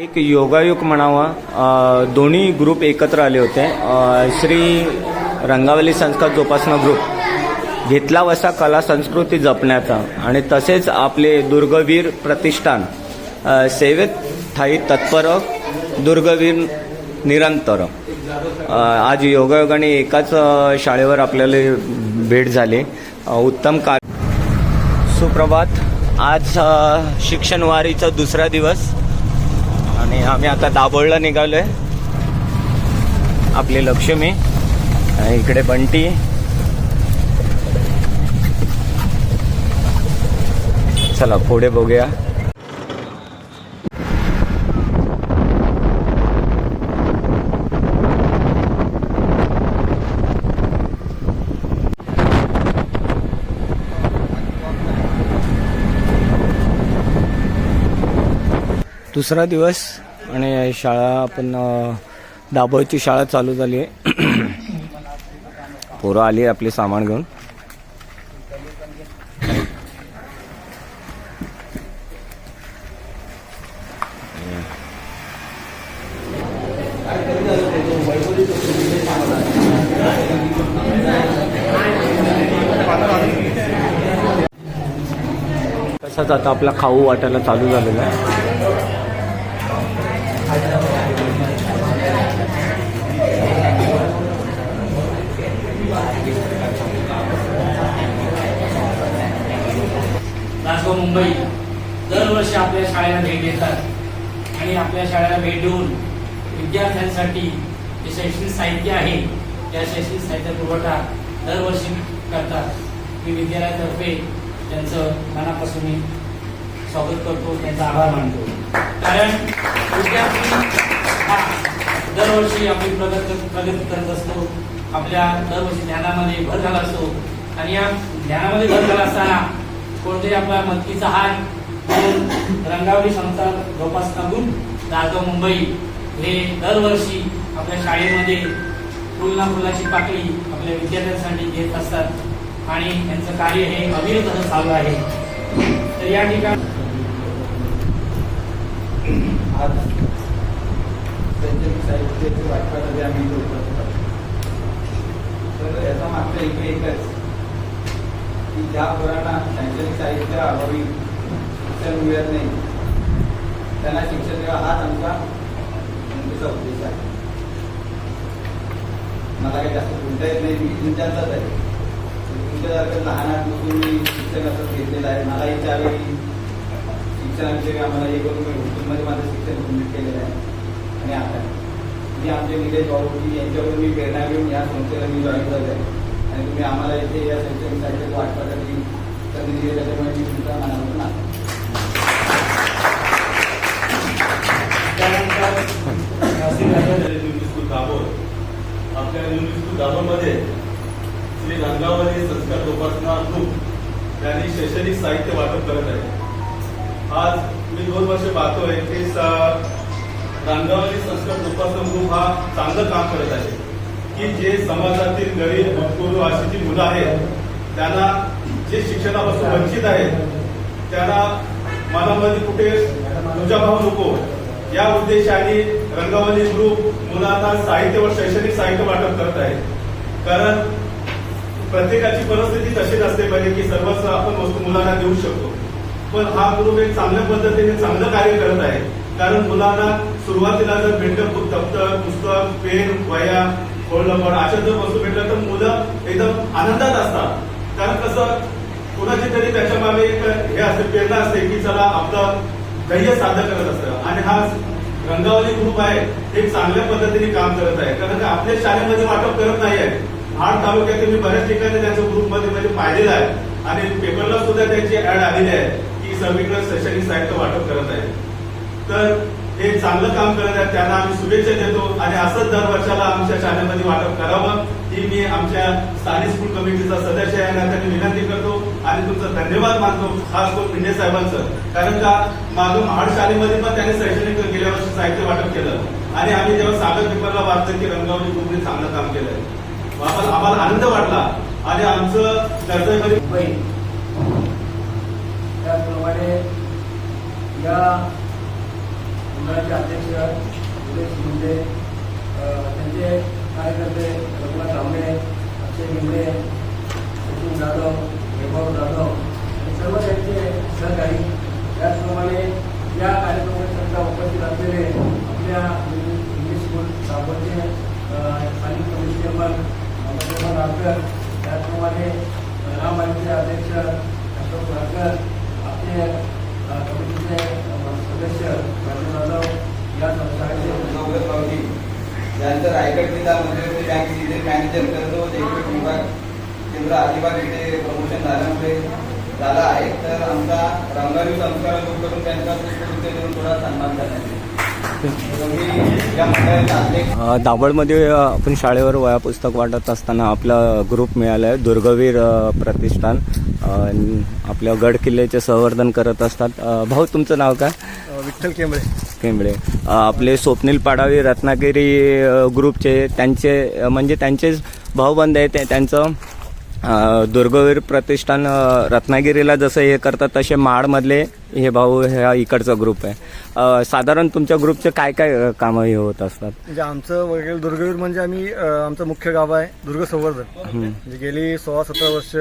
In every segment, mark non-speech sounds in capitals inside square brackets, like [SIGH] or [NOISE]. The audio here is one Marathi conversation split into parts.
एक योगायोग म्हणावा दोन्ही ग्रुप एकत्र आले होते. श्री रंगावली संस्कार जोपासना ग्रुप घेतला वसा कला संस्कृती जपण्याचा आणि तसेच आपले दुर्गवीर प्रतिष्ठान सेवेत ठाई तत्पर दुर्गवीर निरंतर. आज योगायोगाने एकाच शाळेवर आपल्याला भेट झाली. उत्तम कार्य. सुप्रभात. आज शिक्षणवारीचा दुसरा दिवस. आणि आम्ही आता दाभोळला निघालोय. आपली लक्ष्मी इकडे बंटी. चला पुढे बघूया. दुसरा दिवस आणि शाळा आपण दाभोळची शाळा चालू झाली आहे. [CLEARS THROAT] पोरं आली आपले सामान घेऊन. तसाच आता आपला खाऊ वाटायला चालू झालेला आहे. लासो मुंबई. दरवर्षी आपल्या शाळेला भेट देतात. आणि आपल्या शाळेला भेट देऊन विद्यार्थ्यांसाठी जे शैक्षणिक साहित्य आहे त्या शैक्षणिक साहित्य पुरवठा दरवर्षी करतात. मी विद्यालयातर्फे त्यांचं मनापासून स्वागत करतो त्यांचा आभार मानतो. कारण विद्यार्थी हा दरवर्षी आपली प्रगत प्रगती करत असतो. आपल्या दरवर्षी ज्ञानामध्ये भर झाला असतो. आणि या ज्ञानामध्ये भर झाला असताना कोणतरी आपला मदतीचा हात रंगावली संस्था जोपासना गुण दासगाव मुंबई हे दरवर्षी आपल्या शाळेमध्ये फुलना फुलाची पाकळी आपल्या विद्यार्थ्यांसाठी घेत असतात. आणि त्यांचं कार्य हे अविरत चालू आहे. तर या ठिकाणी आज शैक्षणिक साहित्याची वाटपासाठी आम्ही इथे तर याचा मात्र एक एकच की ज्या पोरांना शैक्षणिक साहित्य अभावी शिक्षण मिळत नाही त्यांना शिक्षण द्यावं हाच आमचा नेमकीचा उद्देश आहे. मला काही जास्त बोलता येत नाही मी तुमच्याचाच आहे. तुमच्यासारखं लहानापासून मी शिक्षण असं घेतलेलं आहे. मलाही त्यावेळी शिक्षणाविषयी आम्हाला हे करून मी हॉस्टेलमध्ये माझं शिक्षण कंप्लीट केलेलं आहे. आणि आता मी आमचे निलेश भाऊ यांच्यावर मी प्रेरणा घेऊन या संस्थेला मी जॉईन झालो आहे आणि तुम्ही आम्हाला इथे या संस्थेसाठी साहित्याचं वाटपासाठी संधी दिली त्याच्यामुळे मी तुमचा मनापासून आभार त्यानंतर स्कूल दाभोळ. आपल्या ज्युनियर स्कूल दाभोळमध्ये श्री रंगावली संस्कार जोपासना ग्रुप त्यांनी शैक्षणिक साहित्य वाटप करत आहे. आज मी दोन वर्ष पाहतोय की स- रंगावली संस्कार जोपासना ग्रुप हा चांगलं काम करत आहे. की जे समाजातील गरीब भक्तूर अशी मुलं आहेत त्यांना जे शिक्षणापासून वंचित आहेत त्यांना मनामध्ये कुठे तुझाभाव नको. या उद्देशाने रंगावली ग्रुप मुलांना साहित्य व शैक्षणिक साहित्य वाटप करत आहे. कारण प्रत्येकाची परिस्थिती तशी असते पाहिजे की सर्वच आपण वस्तू मुलांना देऊ शकतो. पण हा ग्रुप एक चांगल्या पद्धतीने चांगलं कार्य करत आहे. कारण मुलांना सुरुवातीला जर भेटलं दप्तर पुस्तक पेन वया फोल्डर अशा जर वस्तू भेटल्या तर मुलं एकदम आनंदात असतात. कारण कसं कुणाची तरी त्याच्यामागे एक हे असते प्रेरणा असते की चला आपलं ध्येय साध्य करत असतं. आणि हा रंगावली ग्रुप आहे हे चांगल्या पद्धतीने काम करत आहे. कारण का आपल्या शाळेमध्ये वाटप करत नाही आहे. महाड तालुक्यातील मी बऱ्याच ठिकाणी त्याच्या ग्रुपमध्ये म्हणजे पाहिलेलं आहे. आणि पेपरला सुद्धा त्याची ऍड आलेली आहे. सर्वीकडे शैक्षणिक साहित्य वाटप करत आहे तर हे चांगलं काम करत आहेत त्यांना आम्ही शुभेच्छा देतो आणि असंच दर वर्षाला आमच्या शाळेमध्ये वाटप करावं. ही मी आमच्या स्थानिक स्कूल कमिटीचा सदस्य आहे नात्याने विनंती करतो आणि तुमचा धन्यवाद मानतो खास करून पिंडे साहेबांचं. कारण का मागं महाड शाळेमध्ये पण त्यांनी शैक्षणिक गेल्या वर्षी साहित्य वाटप केलं. आणि आम्ही जेव्हा सागर पेपरला वाचलं की रंगावली ग्रुपने चांगलं काम केलंय. आम्हाला आनंद वाटला. आणि आमचं कर्तव्य त्याचप्रमाणे या मंडळाचे अध्यक्ष सुरेश मुंडे त्यांचे कार्यकर्ते रघुनाथ तांबे अक्षय निंबळे सचिन जाधव वैभव जाधव आणि सर्व त्यांचे सहकारी त्याचप्रमाणे या कार्यक्रमात सुद्धा उपस्थित असलेले आपल्या इंग्लिश स्कूल दापोरचे अ, स्थानिक कमिटी चेअरमन मधुकर नागकर त्याचप्रमाणे ग्रामपंचायतीचे अध्यक्ष अशोक नागकर आपले अ, कमिटीचे अ, सदस्य राजू जाधव या शाळेचे नवरत पावती त्यानंतर रायगड जिल्हा मध्यवर्ती बँक जिल्हे मॅनेजर कर्ज देखरेख विभाग केंद्र अलिबाग येथे प्रमोशन झाल्यामुळे झाला आहे. तर आमचा रंगारी संस्कार करून त्यांचा पुष्पवृत्ती देऊन थोडा सन्मान करण्यात दाभोळमध्ये आपण शाळेवर वया पुस्तक वाटत असताना आपला ग्रुप मिळाला आहे दुर्गवीर प्रतिष्ठान. आपल्या गड किल्ल्याचे संवर्धन करत असतात. भाऊ तुमचं नाव काय? विठ्ठल केंबळे. केंबळे आपले स्वप्नील पाडावी रत्नागिरी ग्रुपचे त्यांचे म्हणजे त्यांचेच भाऊबंद आहे ते त्यांचं दुर्गवीर प्रतिष्ठान रत्नागिरीला जसं हे करतात तसे महाडमधले हे भाऊ ह्या इकडचा ग्रुप आहे. साधारण तुमच्या ग्रुपचे काय काय कामं हे होत असतात? म्हणजे आमचं वगैरे दुर्गवीर म्हणजे आम्ही आमचं मुख्य गाव आहे दुर्ग संवर्धन. म्हणजे गेली सोळा सतरा वर्ष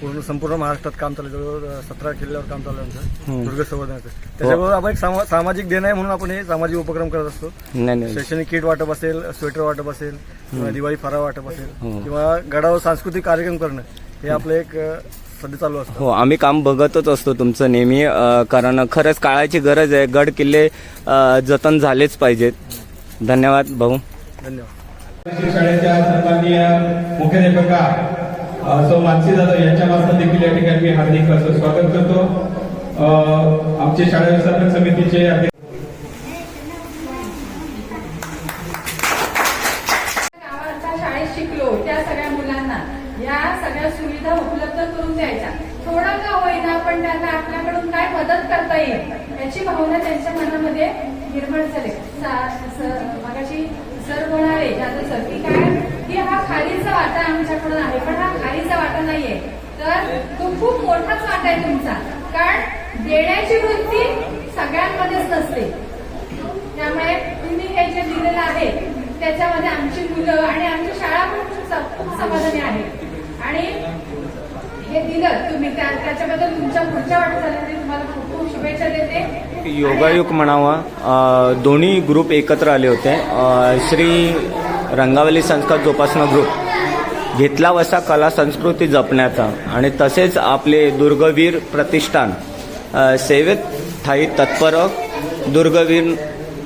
पूर्ण संपूर्ण महाराष्ट्रात काम चालू आहे. जवळजवळ सतरा किल्ल्यावर काम चालू आहे आमचं. दुर्ग संवर्धनाचं त्याच्याबरोबर आपण एक सामा- सामाजिक देण आहे म्हणून आपण हे सामाजिक उपक्रम करत असतो. नाही नाही. शैक्षणिक किट वाटप असेल स्वेटर वाटप असेल किंवा दिवाळी फराळ वाटप असेल हम्म. किंवा गडावर सांस्कृतिक कार्यक्रम करणं हे आपलं एक अ, सध्या चालू असतं. हो आम्ही काम बघतच असतो तुमचं नेहमी अ, कारण खरंच काळाची गरज आहे. गड किल्ले अ, जतन झालेच पाहिजेत. धन्यवाद भाऊ. धन्यवाद. शाळेच्या सन्माननीय मुख्याध्यापिका सौ मानसी जाधव यांच्या मार्फत देखील या ठिकाणी मी हार्दिक असं स्वागत करतो. आमचे शाळा व्यवस्थापन समितीचे अध्यक्ष शाळेत शिकलो त्या सगळ्या मुलांना. या सगळ्या सुविधा उपलब्ध करून द्यायच्या. थोडा का होईना पण त्यांना आपल्याकडून काय मदत करता येईल याची भावना त्यांच्या मनामध्ये निर्माण झाली. सा- सर मगाशी सर म्हणाले जाधव सर की काय की हा खालीचा वाटा आमच्याकडून आहे. पण हा खालीचा वाटा नाहीये. तर तो खूप मोठाच वाटा आहे तुमचा. कारण देण्याची वृत्ती सगळ्यांमध्येच नसते. त्यामुळे तुम्ही हे जे दिलेलं आहे त्याच्यामध्ये आमची मुलं आणि आमची शाळा पण खूप समाधानी आहे. आणि हे दिलं तुम्ही. त्या त्याच्याबद्दल तुमच्या पुढच्या वाटचालीसाठी तुम्हाला खूप खूप शुभेच्छा देते. योगायोग म्हणावा. दोन्ही ग्रुप एकत्र आले होते. श्री रंगावली संस्कार जोपासना ग्रुप घेतला वसा कला संस्कृती जपण्याचा आणि तसेच आपले दुर्गवीर प्रतिष्ठान. सेवेत ठाई तत्पर दुर्गवीर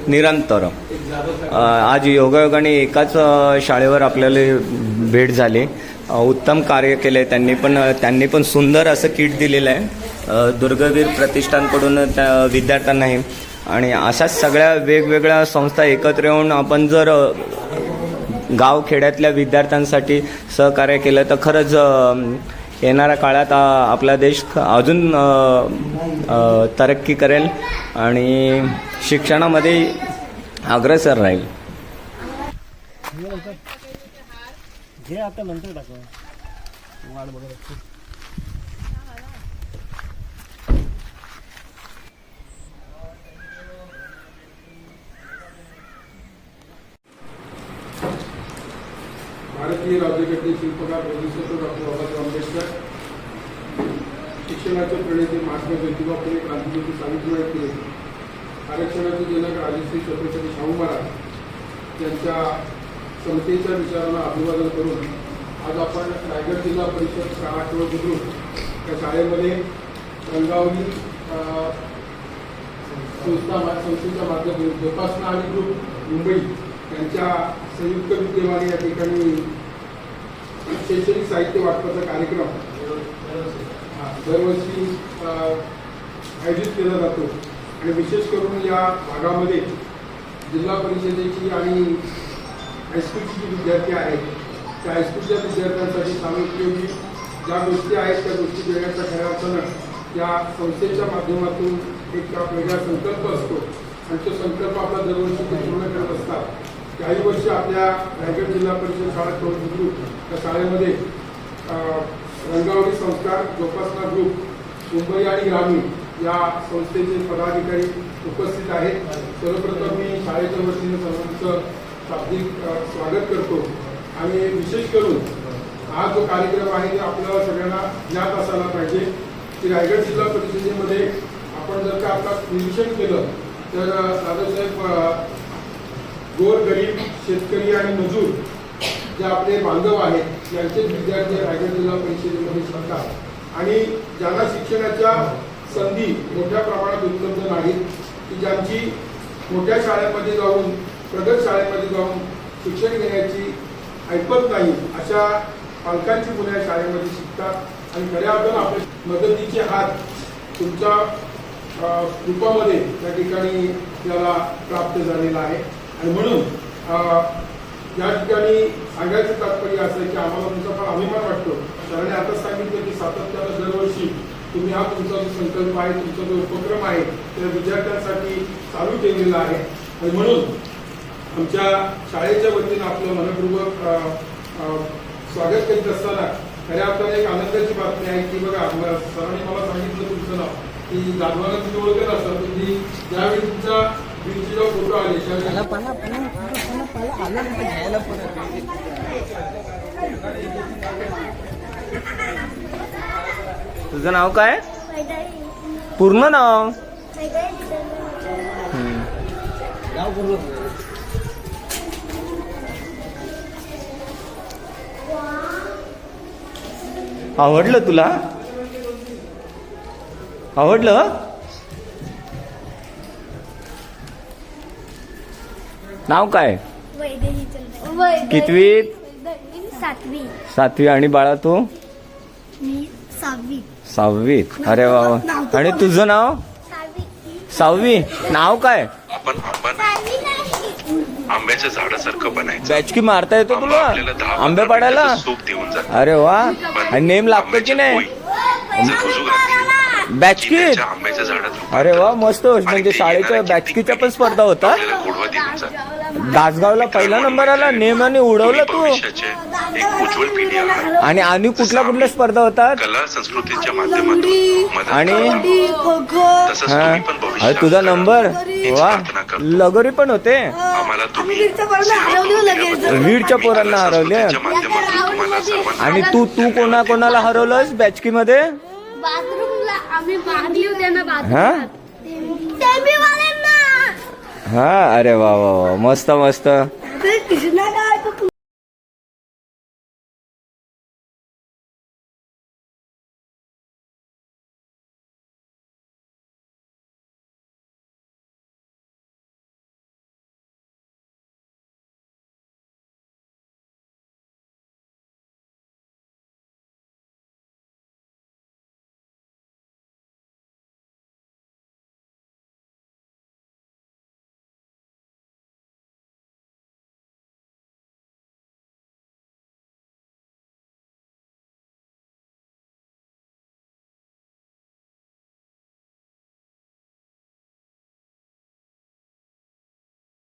निरंतर. आज योगायोगाने एकाच शाळेवर आपल्याला भेट झाली. उत्तम कार्य केले त्यांनी पण त्यांनी पण सुंदर असं किट दिलेलं आहे. दुर्गवीर प्रतिष्ठानकडून त्या विद्यार्थ्यांनाही आणि अशाच सगळ्या वेगवेगळ्या संस्था एकत्र येऊन आपण जर गाव खेड्यातल्या विद्यार्थ्यांसाठी सहकार्य केलं तर खरंच येणाऱ्या काळात आपला देश अजून तरक्की करेल आणि शिक्षणामध्ये अग्रेसर राहील. जे आता नंतर टाकू भारतीय राज्यघटने शिल्पकार प्रदेशाचे डॉक्टर बाबासाहेब आंबेडकर. शिक्षणाचे प्रणेते महात्मा ज्योतिबा फुले क्रांतिज्योती सावित्रीबाई फुले आरक्षणाचे जनक राजश्री छत्रपती शाहू महाराज यांच्या समतेच्या विचारांना अभिवादन करून आज आपण रायगड जिल्हा परिषद शाळा किंवा बुद्रुक त्या शाळेमध्ये रंगावली संस्था संस्थेच्या माध्यमातून जोपासना आणि ग्रुप मुंबई यांच्या संयुक्त विद्यमाने या ठिकाणी शैक्षणिक साहित्य वाटपाचा कार्यक्रम दरवर्षी आयोजित केला जातो. आणि विशेष करून या भागामध्ये जिल्हा परिषदेची आणि हायस्कूलची जी विद्यार्थी आहेत त्या हायस्कूलच्या विद्यार्थ्यांसाठी सामोपयोगी ज्या गोष्टी आहेत त्या गोष्टी देण्याचा खऱ्या अर्थानं त्या संस्थेच्या माध्यमातून एक वेगळा संकल्प असतो. आणि तो संकल्प आपला दरवर्षी ते पूर्ण करत असतात. काही वर्ष आपल्या रायगड जिल्हा परिषद शाळा करून ग्रुप त्या शाळेमध्ये रंगावली संस्कार जोपासना ग्रुप मुंबई आणि ग्रामीण या संस्थेचे पदाधिकारी उपस्थित आहेत. सर्वप्रथम मी शाळेच्या वतीने सर्वांचं शाब्दिक स्वागत करतो. आणि विशेष करून हा जो कार्यक्रम आहे ते आपल्याला सगळ्यांना ज्ञात असायला पाहिजे की रायगड जिल्हा परिषदेमध्ये आपण जर का आता निरीक्षण केलं तर दादासाहेब अ, गोर गरीब शेतकरी आणि मजूर जे आपले बांधव आहेत यांचे विद्यार्थी रायगड जिल्हा परिषदेमध्ये शिकतात आणि ज्यांना शिक्षणाच्या संधी मोठ्या प्रमाणात उपलब्ध नाहीत की ज्यांची मोठ्या शाळेमध्ये जाऊन प्रगत शाळेमध्ये जाऊन शिक्षण घेण्याची ऐपत नाही अशा पालकांची मुलं या शाळेमध्ये शिकतात. आणि खऱ्या अर्थानं आपले मदतीचे हात तुमच्या रूपामध्ये त्या ठिकाणी त्याला प्राप्त झालेला आहे. आणि म्हणून या ठिकाणी सांगायचं तात्पर्य असं आहे की आम्हाला तुमचा फार अभिमान वाटतो. सरांनी आता सांगितलं की सातत्यानं दरवर्षी तुम्ही हा तुमचा जो संकल्प आहे तुमचा जो उपक्रम आहे त्या विद्यार्थ्यांसाठी चालू ठेवलेला आहे. आणि म्हणून आमच्या शाळेच्या वतीनं आपलं मनपूर्वक स्वागत करीत असताना खऱ्या अर्थाने एक आनंदाची बातमी आहे की बघा सरांनी मला सांगितलं तुमचं नाव की जाधवाला तुम्ही ओळखत असतात तुम्ही ज्यावेळी तुझं नाव काय? पूर्ण नाव? आवडलं तुला? आवडलं? नाव काय? कितवीत? सातवी. सातवी. आणि बाळा तू? मी सहावी. सहावीत अरे वा. आणि तुझं नाव? सहावी. नाव काय? आपण आंब्याच्या झाडासारखं बनायचं. बॅचकी मारता येतो तुला? आंबे पाडायला? मिनिटाचं सूप देऊन जात. अरे वा. आणि नेम लागतो की नाही? जर रुजू घातली की? बॅचकीत त्याच्या आंब्याच्या झाडात रूपांतर अरे वा मस्त. म्हणजे शाळेच्या बॅचकीच्या पण स्पर्धा होतात. दासगावला पहिला नंबर आला नेमाने उडवलं तू. भविष्याचे एक उज्ज्वल पिढी आहात आणि आणि कुठल्या कुठल्या स्पर्धा होतात? कला संस्कृतीच्या माध्यमातून मदत आणि करतो. तसंच हा तुम्ही पण अरे भविष्यात तुझा. नंबर? वा. लगोरी पण होते. आम्हाला तुम्ही आम्ही पोरांना हरवले. संस्कृतीच्या माध्यमातून तुम्हाला सर्वांना आणि तू तू कोणा कोणाला हरवलंस बॅचकी मध्ये बाथरूमला आम्ही बांधली होते ना हा? हा अरे वा वा वा. मस्त मस्त.